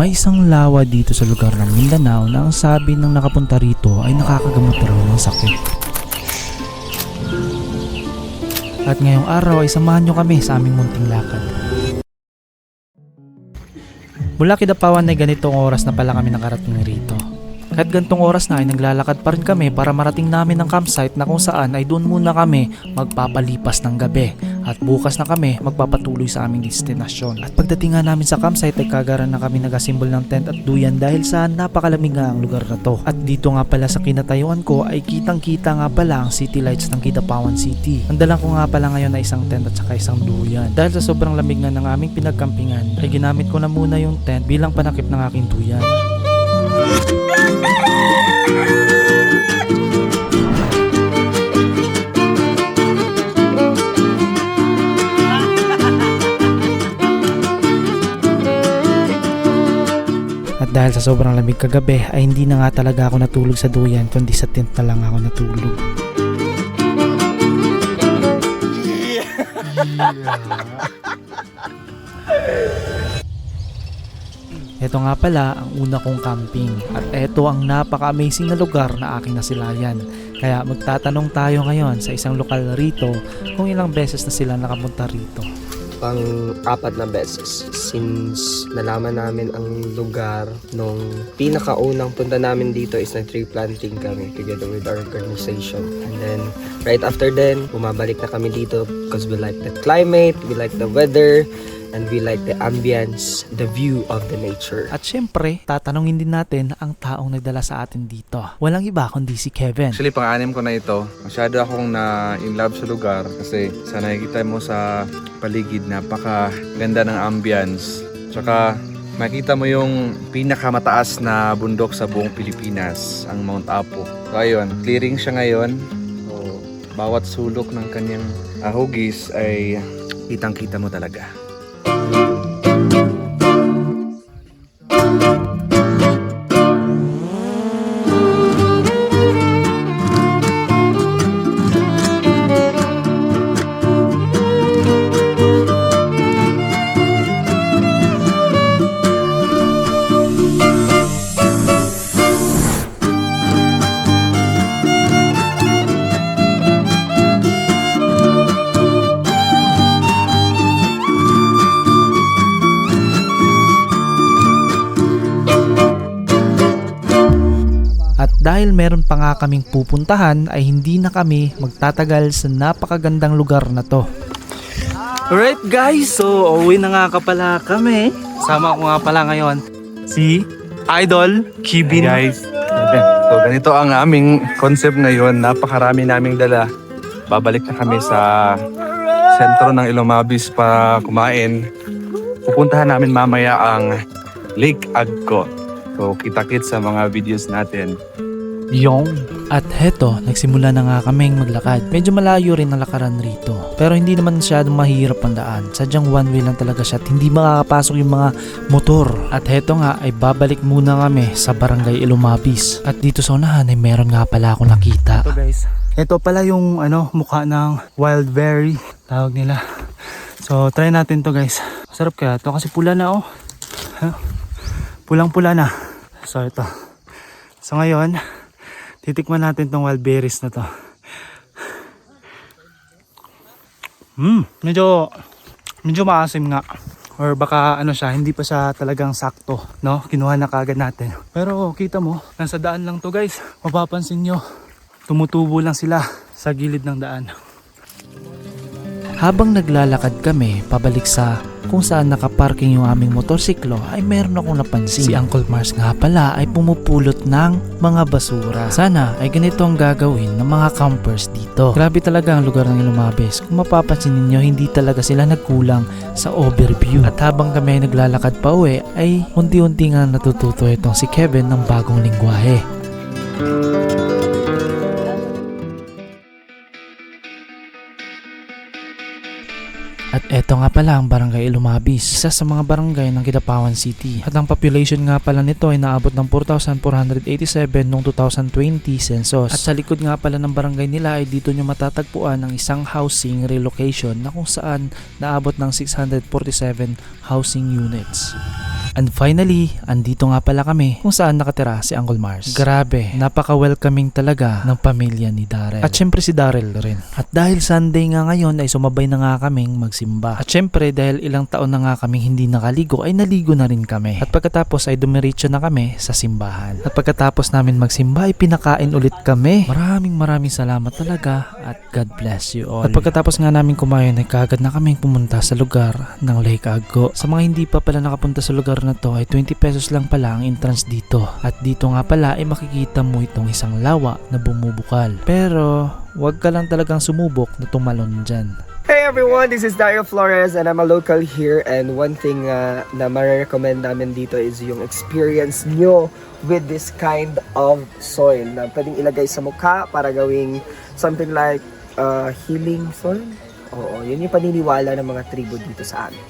May isang lawa dito sa lugar ng Mindanao na ang sabi ng nakapunta rito ay nakakagamot raw ng sakit. At ngayong araw ay samahan nyo kami sa aming munting lakad. Mula Kidapawan ay ganitong oras na pala kami nakarating rito. Kahit gantong oras na ay naglalakad pa rin kami para marating namin ang campsite na kung saan ay doon muna kami magpapalipas ng gabi at bukas na kami magpapatuloy sa aming destinasyon. At pagdating nga namin sa campsite ay kagaran na kami nagasimbol ng tent at duyan dahil sa napakalamig nga ang lugar na to. At dito nga pala sa kinatayuan ko ay kitang kita nga pala ang city lights ng Kidapawan City. Ang dala ko nga pala ngayon ay isang tent at saka isang duyan. Dahil sa sobrang lamig nga ng aming pinagkampingan ay ginamit ko na muna yung tent bilang panakip ng aking duyan. At dahil sa sobrang lamig kagabi ay hindi na nga talaga ako natulog sa duyan kundi sa tent na lang ako natulog. Ito nga pala ang una kong camping at ito ang napaka-amazing na lugar na aking nasilayan. Kaya magtatanong tayo ngayon sa isang lokal rito kung ilang beses na sila nakapunta rito. Pang apat na beses since nalaman namin ang lugar nung pinakaunang punta namin dito is nag tree planting kami together with our organization. And then right after then bumabalik na kami dito because we like the climate we like the weather and we like the ambience the view of the nature At syempre, tatanungin din natin ang taong nagdala sa atin dito. Walang iba kundi si Kevin. Actually, pang-anim ko na ito. Masyado akong na in love sa lugar kasi sa nakikita mo sa paligid, napaka ganda ng ambience. Tsaka makita mo yung pinakamataas na bundok sa buong Pilipinas, ang Mount Apo. So ayun, clearing siya ngayon. So, bawat sulok ng kanyang ah, hugis ay kitang-kita mo talaga. Dahil meron pa nga kaming pupuntahan ay hindi na kami magtatagal sa napakagandang lugar na to. Alright guys, so uwi na nga ka pala kami. Sama ko nga pala ngayon si Idol Kibin. guys. So ganito ang aming concept ngayon. Napakarami naming dala. Babalik na kami sa sentro ng Ilomabis para kumain. Pupuntahan namin mamaya ang Lake Agco. So kita-kit sa mga videos natin. Yung. At heto, nagsimula na nga kaming maglakad. Medyo malayo rin ang lakaran rito. Pero hindi naman masyadong mahirap ang daan. Sadyang one way lang talaga siya at hindi makakapasok yung mga motor. At heto nga ay babalik muna kami sa barangay Ilumabis. At dito sa unahan ay meron nga pala akong nakita. Ito guys. Ito pala yung ano, mukha ng wild berry. Tawag nila. So try natin to guys. Sarap kaya to kasi pula na oh. Huh? Pulang-pula na. So ito. So ngayon, titikman natin tong wild berries na to. Hmm, medyo medyo maasim nga. Or baka ano siya, hindi pa siya talagang sakto, no? Kinuha na kagad natin. Pero kita mo, nasa daan lang to guys. Mapapansin nyo, tumutubo lang sila sa gilid ng daan. Habang naglalakad kami pabalik sa kung saan nakaparking yung aming motorsiklo ay meron akong napansin. Si Uncle Mars nga pala ay pumupulot ng mga basura. Sana ay ganito ang gagawin ng mga campers dito. Grabe talaga ang lugar ng Ilumabes. Kung mapapansin ninyo, hindi talaga sila nagkulang sa overview. At habang kami ay naglalakad pa uwi ay unti-unti nga natututo itong si Kevin ng bagong lingwahe. At eto nga pala ang barangay Ilumabis, isa sa mga barangay ng Kidapawan City. At ang population nga pala nito ay naabot ng 4,487 noong 2020 census. At sa likod nga pala ng barangay nila ay dito nyo matatagpuan ang isang housing relocation na kung saan naabot ng 647 housing units. And finally, andito nga pala kami kung saan nakatira si Uncle Mars. Grabe, napaka-welcoming talaga ng pamilya ni Daryl. At syempre si Daryl rin. At dahil Sunday nga ngayon ay sumabay na nga kaming magsimba. At syempre dahil ilang taon na nga kaming hindi nakaligo ay naligo na rin kami. At pagkatapos ay dumiretso na kami sa simbahan. At pagkatapos namin magsimba ay pinakain ulit kami. Maraming maraming salamat talaga at God bless you all. At pagkatapos nga namin kumain ay kagad na kaming pumunta sa lugar ng Lake Aggo. Sa mga hindi pa pala nakapunta sa lugar na to ay 20 pesos lang pala ang entrance dito. At dito nga pala ay makikita mo itong isang lawa na bumubukal. Pero wag ka lang talagang sumubok na tumalon dyan. Hey everyone, this is Dario Flores and I'm a local here and one thing uh, na marirecommend namin dito is yung experience nyo with this kind of soil na pwedeng ilagay sa mukha para gawing something like uh, healing soil. Oo, yun yung paniniwala ng mga tribo dito sa amin.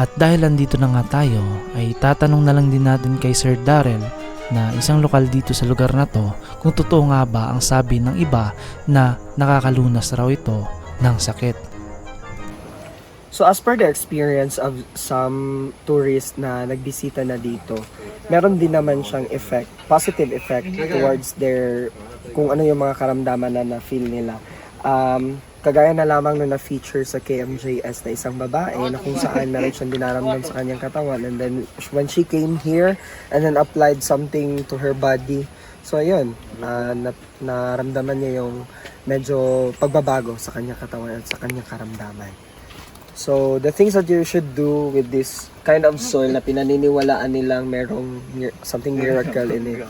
At dahil andito na nga tayo, ay tatanong na lang din natin kay Sir Darrell na isang lokal dito sa lugar na to kung totoo nga ba ang sabi ng iba na nakakalunas raw ito ng sakit. So as per the experience of some tourists na nagbisita na dito, meron din naman siyang effect, positive effect towards their kung ano yung mga karamdaman na na-feel nila. Um, kagaya na lamang na na-feature sa KMJS na isang babae na kung saan meron siyang dinaramdam sa kanyang katawan. And then when she came here and then applied something to her body so ayun ah, na, naramdaman niya yung medyo pagbabago sa kanyang katawan at sa kanyang karamdaman. So, the things that you should do with this kind of soil na pinaniniwalaan nilang merong something miracle in it,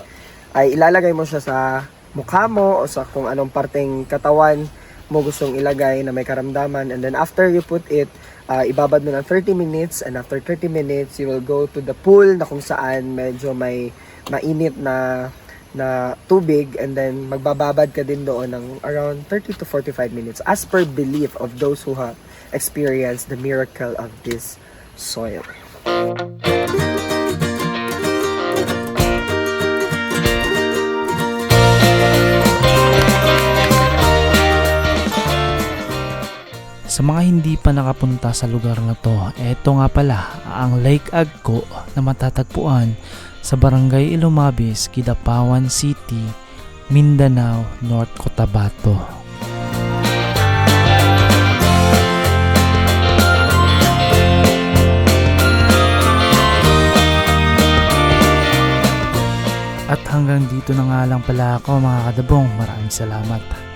ay ilalagay mo siya sa mukha mo o sa kung anong parteng katawan mo gustong ilagay na may karamdaman. And then after you put it, uh, ibabad mo ng 30 minutes and after 30 minutes, you will go to the pool na kung saan medyo may mainit na na tubig and then magbababad ka din doon ng around 30 to 45 minutes as per belief of those who have experienced the miracle of this soil. Sa mga hindi pa nakapunta sa lugar na to, eto nga pala ang Lake Agco na matatagpuan sa Barangay Ilumabis, Kidapawan City, Mindanao, North Cotabato. At hanggang dito na nga lang pala ako mga kadabong. Maraming salamat.